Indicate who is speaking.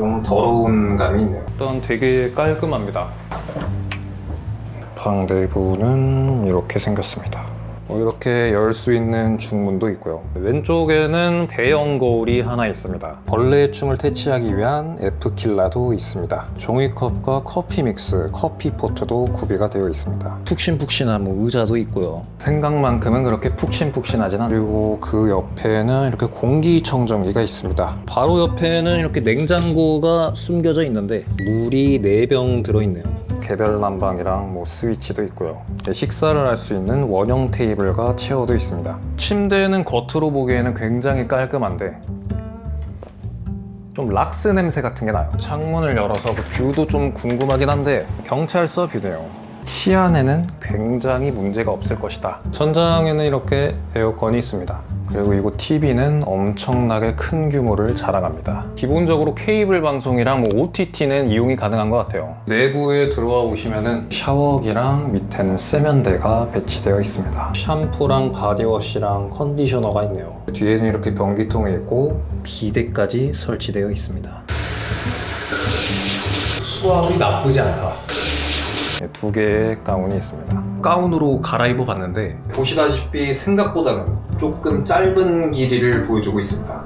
Speaker 1: 좀 더러운 감이 있네요. 일단 되게 깔끔합니다. 방 내부는 이렇게 생겼습니다. 뭐 이렇게 열 수 있는 중문도 있고요. 왼쪽에는 대형 거울이 하나 있습니다. 벌레충을 퇴치하기 위한 F킬라도 있습니다. 종이컵과 커피 믹스, 커피 포트도 구비가 되어 있습니다. 푹신푹신한 뭐 의자도 있고요. 생각만큼은 그렇게 푹신푹신하진 않아요. 그리고 그 옆에는 이렇게 공기청정기가 있습니다. 바로 옆에는 이렇게 냉장고가 숨겨져 있는데 물이 4병 들어있네요. 개별 난방이랑 뭐 스위치도 있고요. 네, 식사를 할 수 있는 원형 테이블과 체어도 있습니다. 침대는 겉으로 보기에는 굉장히 깔끔한데 좀 락스 냄새 같은 게 나요. 창문을 열어서 그 뷰도 좀 궁금하긴 한데 경찰서 뷰네요. 치안에는 굉장히 문제가 없을 것이다. 천장에는 이렇게 에어컨이 있습니다. 그리고 이곳 TV는 엄청나게 큰 규모를 자랑합니다. 기본적으로 케이블 방송이랑 뭐 OTT는 이용이 가능한 것 같아요. 내부에 들어와 보시면은 샤워기랑 밑에는 세면대가 배치되어 있습니다. 샴푸랑 바디워시랑 컨디셔너가 있네요. 뒤에는 이렇게 변기통이 있고 비데까지 설치되어 있습니다. 수압이 나쁘지 않다. 네, 두 개의 가운이 있습니다. 가운으로 갈아입어 봤는데 보시다시피 생각보다는 조금 짧은 길이를 보여주고 있습니다.